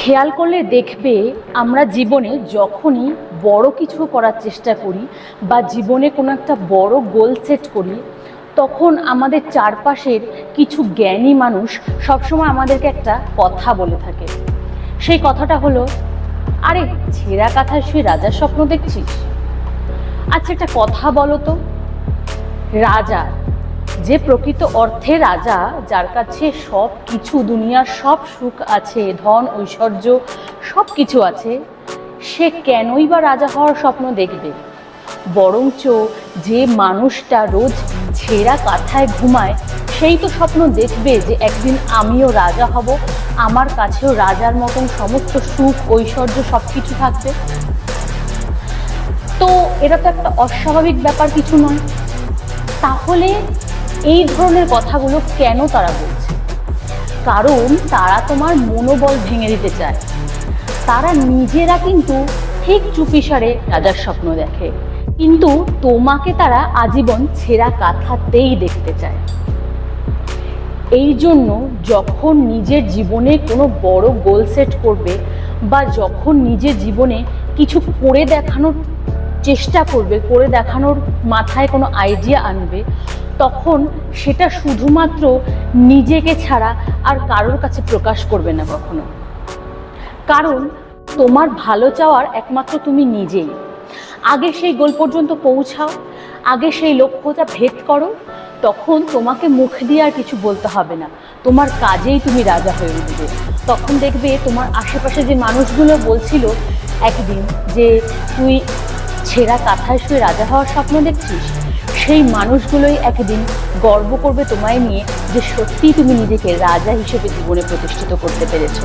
খেয়াল করলে দেখবে আমরা জীবনে যখনই বড় কিছু করার চেষ্টা করি বা জীবনে কোনো একটা বড় গোল সেট করি, তখন আমাদের চারপাশের কিছু জ্ঞানী মানুষ সবসময় আমাদেরকে একটা কথা বলে থাকে। সেই কথাটা হলো, আরে, ছেঁড়া কাঁথায় শুয়ে রাজার স্বপ্ন দেখছিস? আচ্ছা একটা কথা বলো তো। রাজা যে প্রকৃত অর্থে রাজা, যার কাছে সব কিছু, দুনিয়ার সব সুখ আছে, ধন, ঐশ্বর্য, সব কিছু আছে, সে কেনই বা রাজা হওয়ার স্বপ্ন দেখবে? বরঞ্চ যে মানুষটা রোজ ছেঁড়া কাঁথায় ঘুমায়, সেই তো স্বপ্ন দেখবে যে একদিন আমিও রাজা হব, আমার কাছেও রাজার মতন সমস্ত সুখ, ঐশ্বর্য সব কিছু থাকবে। তো এটা তো একটা অস্বাভাবিক ব্যাপার কিছু নয়। তাহলে এই ধরনের কথাগুলো কেন তারা বলছে? কারণ তারা তোমার মনোবল ভেঙে দিতে চায়। তারা নিজেরা কিন্তু ঠিক চুপিসারে রাজার স্বপ্ন দেখে। কিন্তু তোমাকে তারা আজীবন ছেঁড়া কাঁথাতেই দেখতে চায়। এই জন্য যখন নিজের জীবনে কোনো বড় গোল সেট করবে বা যখন নিজের জীবনে কিছু করে দেখানোর চেষ্টা করবে, করে দেখানোর মাথায় কোনো আইডিয়া আনবে তখন সেটা শুধুমাত্র নিজেকে ছাড়া আর কারোর কাছে প্রকাশ করবে না কখনো। কারণ তোমার ভালো চাওয়ার একমাত্র তুমি নিজেই। আগে সেই গোল পর্যন্ত পৌঁছাও, আগে সেই লক্ষ্যটা ভেদ করো, তখন তোমাকে মুখ দিয়ে আর কিছু বলতে হবে না। তোমার কাজেই তুমি রাজা হয়ে উঠবে। তখন দেখবে তোমার আশেপাশে যে মানুষগুলো বলছিল একদিন যে, তুই ছেঁড়া কাঁথায় শুয়ে রাজা হওয়ার স্বপ্ন দেখছিস? সেই মানুষগুলোই একদিন গর্ব করবে তোমায় নিয়ে যে সত্যিই তুমি নিজেকে রাজা হিসেবে জীবনে প্রতিষ্ঠিত করতে পেরেছ।